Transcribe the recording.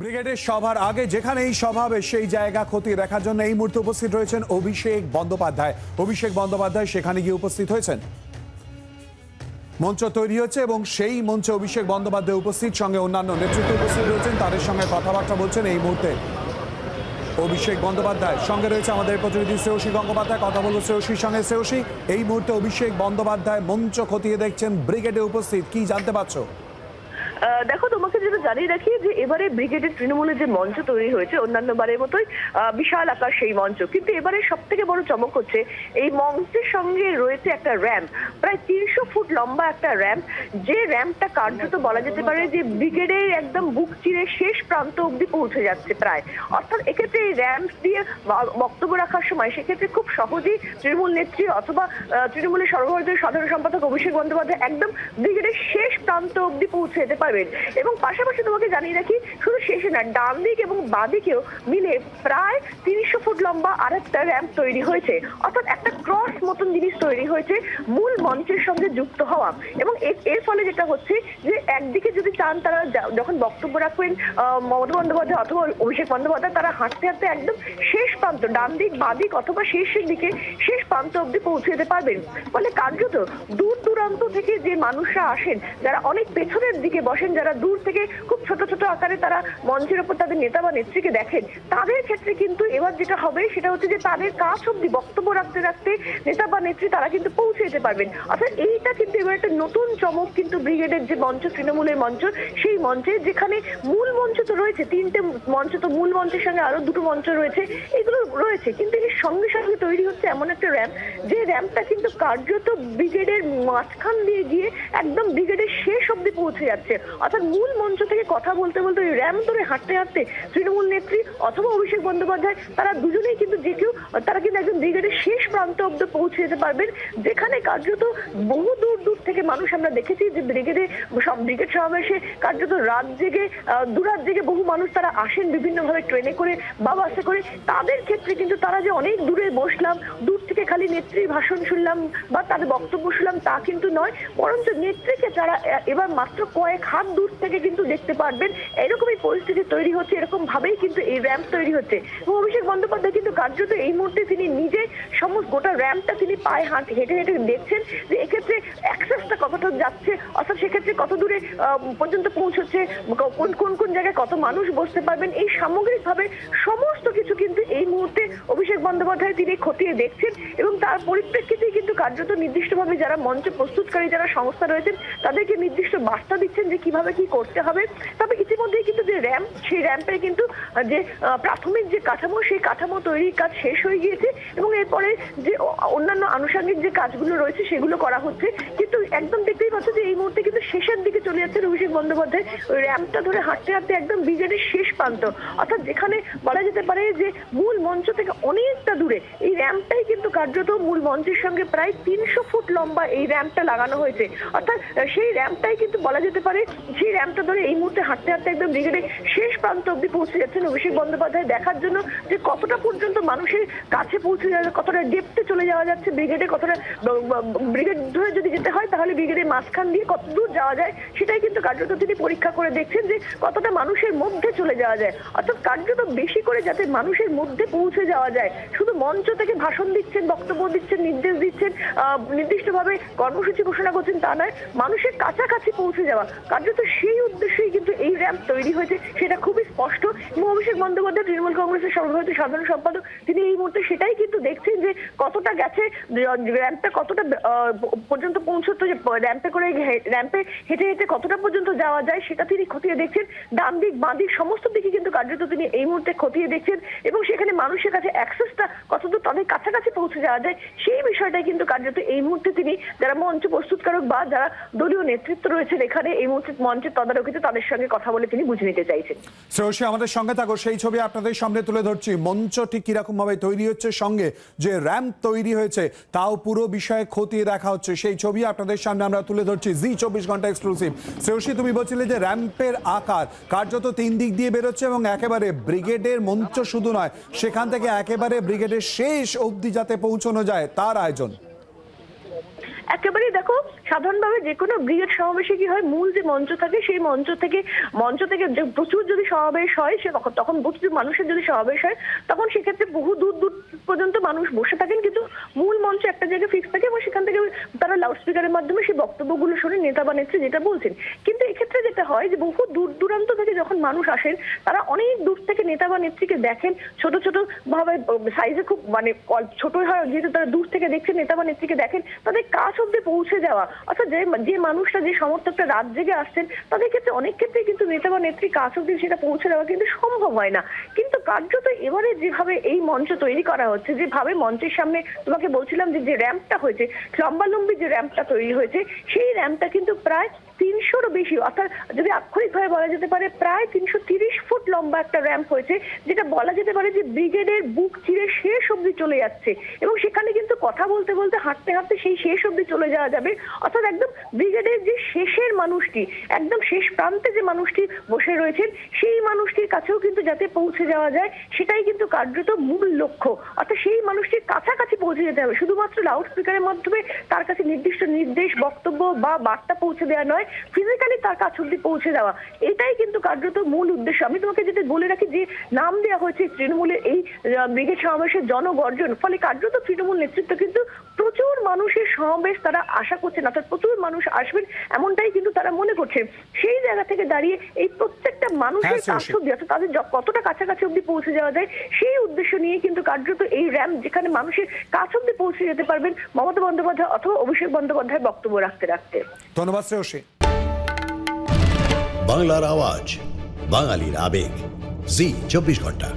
ব্রিগেডের সভার আগে যেখানে এই হবে, সেই জায়গা খতিয়ে দেখার জন্য এই মুহূর্তে উপস্থিত রয়েছেন অভিষেক বন্দ্যোপাধ্যায়। অভিষেক বন্দ্যোপাধ্যায় সেখানে গিয়ে উপস্থিত হয়েছেন। মঞ্চ তৈরি হচ্ছে এবং সেই মঞ্চে অভিষেক বন্দ্যোপাধ্যায় উপস্থিত, সঙ্গে অন্যান্য নেতৃত্ব উপস্থিত রয়েছেন, তাদের সঙ্গে কথাবার্তা বলছেন এই মুহূর্তে। অভিষেক বন্দ্যোপাধ্যায়, সঙ্গে রয়েছে আমাদের প্রতিনিধি শ্রেয়সী গঙ্গোপাধ্যায়, কথা বলব শ্রেয়সীর সঙ্গে। শ্রেয়সী, এই মুহূর্তে অভিষেক বন্দ্যোপাধ্যায় মঞ্চ খতিয়ে দেখছেন, ব্রিগেডে উপস্থিত, কি জানতে পারছ? দেখো, তোমাকে যেটা জানিয়ে রাখি যে এবারে ব্রিগেডের তৃণমূলের যে মঞ্চ তৈরি হয়েছে অন্যান্য বারের মতোই বিশাল আকার সেই মঞ্চ। কিন্তু এবারে সব থেকে বড় চমক হচ্ছে, এই মঞ্চের সঙ্গে রয়েছে একটা র্যাম্প, প্রায় তিনশো ফুট লম্বা একটা র্যাম্প। যে র্যাম্পটা কার্যত বলা যেতে পারে যে ব্রিগেডের একদম বুক চিরে শেষ প্রান্ত অব্দি পৌঁছে যাচ্ছে প্রায়। অর্থাৎ এক্ষেত্রে এই র্যাম্প দিয়ে বক্তব্য রাখার সময় সেক্ষেত্রে খুব সহজেই তৃণমূল নেত্রী অথবা তৃণমূলের সর্বভারতীয় সাধারণ সম্পাদক অভিষেক বন্দ্যোপাধ্যায় একদম ব্রিগেডের শেষ প্রান্ত অব্দি পৌঁছে যেতে পারবেন। এবং পাশাপাশি তোমাকে জানিয়ে রাখি, শুধু শেষে না, ডান দিক এবং বাঁ দিকেও মিলে প্রায় তিনশো ফুট লম্বা আর একটা র্যাম্প তৈরি হয়েছে। অর্থাৎ একটা ক্রস মতন জিনিস তৈরি হয়েছে মূল মঞ্চের সঙ্গে যুক্ত হওয়া। এবং এর- ফলে যেটা হচ্ছে যে একদিকে যদি চান তারা যখন বক্তব্য রাখবেন মমতা বন্দ্যোপাধ্যায় অথবা অভিষেক বন্দ্যোপাধ্যায়, তারা হাঁটতে হাঁটতে একদম শেষ প্রান্ত, ডান দিক, বাঁ দিক অথবা শেষের দিকে শেষ প্রান্ত অব্দি পৌঁছে যেতে পারবেন। ফলে কার্যত দূর দূরান্ত থেকে যে মানুষরা আসেন, যারা অনেক পেছনের দিকে বসেন, যারা দূর থেকে খুব ছোট ছোট আকারে তারা মঞ্চের ওপর তাদের নেতা বা নেত্রীকে দেখেন, তাদের ক্ষেত্রে কিন্তু এবার যেটা হবে সেটা হচ্ছে যে তাদের কাছ অব্দি বক্তব্য রাখতে রাখতে নেতা বা নেত্রী তারা কিন্তু পৌঁছে যেতে পারবেন। অর্থাৎ এইটা কিন্তু এবার একটা নতুন চমক কিন্তু ব্রিগেডের যে মঞ্চ, তৃণমূলের মঞ্চ, সেই মঞ্চে যেখানে মূল মঞ্চ তো রয়েছে, তিনটে মঞ্চ তো মূল মঞ্চের সঙ্গে আরও দুটো মঞ্চ রয়েছে, এগুলো রয়েছে, কিন্তু এর সঙ্গে সঙ্গে তৈরি হচ্ছে এমন একটা র্যাম্প, যে র্যাম্পটা কিন্তু কার্যত ব্রিগেডের মাঝখান দিয়ে গিয়ে একদম ব্রিগেডের পৌঁছে যাচ্ছে। অর্থাৎ মূল মঞ্চ থেকে কথা বলতে বলতে ওই র্যাম্প ধরে হাঁটতে হাঁটতে তৃণমূল নেত্রী অথবা অভিষেক বন্দ্যোপাধ্যায়, তারা দুজনেই কিন্তু যে কেউ, তারা কিন্তু একদম ব্রিগেডের শেষ প্রান্ত অব্দি পৌঁছে যেতে পারবেন। যেখানে কার্যত বহু দূর দূর থেকে মানুষ আমরা দেখেছি যে ব্রিগেডে সব ব্রিগেড সমাবেশে কার্যত রাত জেগে দুরাত জেগে বহু মানুষ তারা আসেন বিভিন্নভাবে ট্রেনে করে বা বাসে করে। তাদের ক্ষেত্রে কিন্তু তারা যে অনেক দূরে বসলাম, দূর থেকে খালি নেত্রীর ভাষণ শুনলাম বা তাদের বক্তব্য শুনলাম তা কিন্তু নয়, বরঞ্চ নেত্রীকে তারা এবার মাত্র কয়েক হাত দূর থেকে কিন্তু দেখতে পারবেন, এরকমই পরিস্থিতি তৈরি হচ্ছে এরকম ভাবেই কিন্তু এই র্যাম্প তৈরি হচ্ছে। এবং অভিষেক বন্দ্যোপাধ্যায় কিন্তু কার্যত এই মুহূর্তে তিনি নিজে সমস্ত গোটা র্যাম্পটা তিনি পায়ে হাঁট, হেঁটে হেঁটে দেখছেন যে এক্ষেত্রে অ্যাক্সেসটা কতটা যাচ্ছে, অর্থাৎ সেক্ষেত্রে কত দূরে পর্যন্ত পৌঁছচ্ছে কোন কোন কোন জায়গায় কত মানুষ বসতে পারবেন, এই সামগ্রিকভাবে সমস্ত কিছু কিন্তু এই মুহূর্তে অভিষেক বন্দ্যোপাধ্যায় তিনি খতিয়ে দেখছেন এবং তার পরিপ্রেক্ষিতে কিন্তু কার্যত নির্দিষ্টভাবে যারা মঞ্চ প্রস্তুতকারী যারা সংস্থা রয়েছেন, তাদেরকে নির্দিষ্ট বার্তা দিচ্ছেন যে কীভাবে কি করতে হবে। তবে ইতিমধ্যেই কিন্তু যে র্যাম্প সেই র্যাম্পের কিন্তু যে প্রাথমিক যে কাঠামো, সেই কাঠামো তৈরির কাজ শেষ হয়ে গিয়েছে এবং এরপরে যে অন্যান্য আনুষঙ্গিক যে কাজগুলো রয়েছে সেগুলো করা হচ্ছে। কিন্তু একদম দেখতেই পাচ্ছ যে এই মুহূর্তে কিন্তু শেষের দিকে চলে যাচ্ছে অভিষেক বন্দ্যোপাধ্যায়। ওই র্যাম্পটা ধরে হাঁটতে হাঁটতে একদম ব্রিগেডের শেষ প্রান্ত। অর্থাৎ যেখানে বলা যেতে পারে যে, মূল মঞ্চ থেকে অনেকটা দূরে। এই র্যাম্পটাই কিন্তু কার্যত মূল মঞ্চের সঙ্গে প্রায় তিনশো ফুট লম্বা এই র্যাম্পটা লাগানো হয়েছে। অর্থাৎ সেই র্যাম্পটাই কিন্তু বলা যেতে পারে, সেই র্যাম্পটা ধরে এই মুহূর্তে হাঁটতে হাঁটতে একদম ব্রিগেডের শেষ প্রান্ত অব্দি পৌঁছে যাচ্ছেন অভিষেক বন্দ্যোপাধ্যায় দেখার জন্য যে কতটা পর্যন্ত মানুষের কাছে পৌঁছে যাওয়া কতটা ডেপতে চলে যাওয়া যাচ্ছে ব্রিগেডে কতটা ব্রিগেড ধরে যদি যেতে হয়, তাহলে ব্রিগেডের মাঝখান দিয়ে কত দূর যাওয়া যায়, সেটাই কিন্তু কার্যত তিনি পরীক্ষা করে দেখছেন যে কতটা মানুষের মধ্যে চলে যাওয়া যায়। অর্থাৎ কার্যত বেশি করে যাতে মানুষের মধ্যে পৌঁছে যাওয়া যায়। শুধু মঞ্চ থেকে ভাষণ দিচ্ছেন, বক্তব্য দিচ্ছেন, নির্দেশ দিচ্ছেন নির্দিষ্টভাবে কর্মসূচি ঘোষণা করছেন তা নয়, মানুষের কাছাকাছি পৌঁছে যাওয়া। কার্যত সেই উদ্দেশ্যেই কিন্তু এই র্যাম্প তৈরি হয়েছে। সেটা খুবই স্পষ্ট। এবং অভিষেক বন্দ্যোপাধ্যায়, তৃণমূল কংগ্রেসের সর্বভারতীয় সাধারণ সম্পাদক, তিনি এই মুহূর্তে সেটাই কিন্তু দেখছেন যে কতটা গেছে র্যাম্পটা কতটা পর্যন্ত পৌঁছতো, যে র্যাম্পে করে র্যাম্পে হেঁটে হেঁটে কতটা পর্যন্ত যাওয়া যায়, সেটা তিনি খতিয়ে দেখছেন। ডান দিক, বাঁ দিক, সমস্ত দিকে কিন্তু কার্যত তিনি এই মুহূর্তে খতিয়ে দেখছেন। এবং সেখানে মানুষের কাছে অ্যাক্সেসটা কতদূর তাদের কাছাকাছি পৌঁছে যাওয়া যায়, সেই বিষয়টাই কিন্তু কার্যত এই মুহূর্তে তিনি যারা মঞ্চ প্রস্তুতকারক বা যারা দলীয় নেতৃত্ব রয়েছেন এখানে, এই মুহূর্তে মঞ্চের তদারকিতে তাদের সঙ্গে কথা বলে তিনি বুঝে নিতে চাইছেন শ্রেয়সী আমাদের সঙ্গে থাকো সেই ছবি আপনাদের সামনে তুলে ধরছি। মঞ্চ ঠিক কীরকম ভাবে তৈরি হচ্ছে সঙ্গে যে র্যাম্প তৈরি হয়েছে তাও পুরো বিষয়ে খতিয়ে দেখা হচ্ছে। সেই ছবি আপনাদের সামনে আমরা তুলে ধরছি জি চব্বিশ ঘণ্টা এক্সক্লুসিভ শ্রেয়সী তুমি বলছিলে যে র্যাম্পের আকার কার্যত তিন দিক দিয়ে বেরোচ্ছে এবং একেবারে ব্রিগেডের মঞ্চ শুধু নয় সেখান থেকে একেবারে ব্রিগেডের শেষ অবধি যাতে পৌঁছানো যায় তার আয়োজন। একেবারেই দেখো সাধারণভাবে যে কোনো ব্রিগেড সমাবেশে কি হয়, মূল যে মঞ্চ থাকে, সেই মঞ্চ থেকে মঞ্চ থেকে প্রচুর যদি সমাবেশ হয়, সে তখন- প্রচুর মানুষের যদি সমাবেশ হয়, তখন সেক্ষেত্রে বহু দূর দূর পর্যন্ত মানুষ বসে থাকেন। কিন্তু মূল মঞ্চ একটা জায়গায় ফিক্স থাকে এবং সেখান থেকে তারা লাউড স্পিকারের মাধ্যমে সেই বক্তব্যগুলো শুনে নেতা বা নেত্রী যেটা বলছেন। কিন্তু যেটা হয় যে বহু দূর দূরান্ত থেকে যখন মানুষ আসেন, তারা অনেক দূর থেকে নেতা বা নেত্রীকে দেখেন, ছোট ছোট ভাবে সাইজে খুব মানে ছোট হয়, যেহেতু তারা দূর থেকে দেখছেন, নেতা বা নেত্রীকে দেখেন, তাদের কাছ অব্দি পৌঁছে যাওয়া। অর্থাৎ যে যে মানুষটা যে সমর্থকটা রাত জেগে আসছেন, তাদের ক্ষেত্রে অনেক ক্ষেত্রে কিন্তু নেতা বা নেত্রী কাজ অব্দি সেটা পৌঁছে দেওয়া কিন্তু সম্ভব হয় না। কিন্তু কার্যত এবারে যেভাবে এই মঞ্চ তৈরি করা হচ্ছে, যেভাবে মঞ্চের সামনে তোমাকে বলছিলাম যে যে র্যাম্পটা হয়েছে, লম্বালম্বি যে র্যাম্পটা তৈরি হয়েছে, সেই র্যাম্পটা কিন্তু প্রায় তিনশোরও বেশি, অর্থাৎ যদি আক্ষরিকভাবে বলা যেতে পারে, প্রায় তিনশো তিরিশ ফুট লম্বা একটা র্যাম্প হয়েছে, যেটা বলা যেতে পারে যে ব্রিগেডের বুক চিরে শেষ অব্দি চলে যাচ্ছে। এবং সেখানে কিন্তু কথা বলতে বলতে, হাঁটতে হাঁটতে সেই শেষ অব্দি চলে যাওয়া যাবে। অর্থাৎ একদম ব্রিগেডের যে শেষের মানুষটি, একদম শেষ প্রান্তে যে মানুষটি বসে রয়েছেন, সেই মানুষটির কাছেও কিন্তু যাতে পৌঁছে যাওয়া যায়, সেটাই কিন্তু কার্যত মূল লক্ষ্য। অর্থাৎ সেই মানুষটির কাছাকাছি পৌঁছে যেতে হবে। শুধুমাত্র লাউড স্পিকারের মাধ্যমে তার কাছে নির্দিষ্ট নির্দেশ, বক্তব্য বা বার্তা পৌঁছে দেওয়া নয় ফিজিক্যালি তার কাছ অব্দি পৌঁছে দেওয়া এটাই কিন্তু কার্যত মূল উদ্দেশ্য। আমি তোমাকে যেটা বলে রাখি যে, নাম দেওয়া হয়েছে তৃণমূলের এই ব্রিগেড সমাবেশের জনগর্জন। ফলে কার্যত তৃণমূল নেতৃত্ব কিন্তু প্রচুর মানুষের সমাবেশ তারা আশা করছেন। অর্থাৎ প্রচুর মানুষ আসবেন এমনটাই কিন্তু তারা মনে করছেন সেই জায়গা থেকে দাঁড়িয়ে এই প্রত্যেকটা মানুষের কাছ অব্দি অর্থাৎ তাদের কতটা কাছাকাছি অব্দি পৌঁছে যাওয়া যায় সেই উদ্দেশ্য নিয়ে কিন্তু কার্যত এই র্যাম্প যেখানে মানুষের কাছ অব্দি পৌঁছে যেতে পারবেন মমতা বন্দ্যোপাধ্যায় অথবা অভিষেক বন্দ্যোপাধ্যায় বক্তব্য রাখতে রাখতে। ধন্যবাদ শ্রেয়সী বাংলার আওয়াজ বাঙালির আবেগ জি চব্বিশ ঘণ্টা।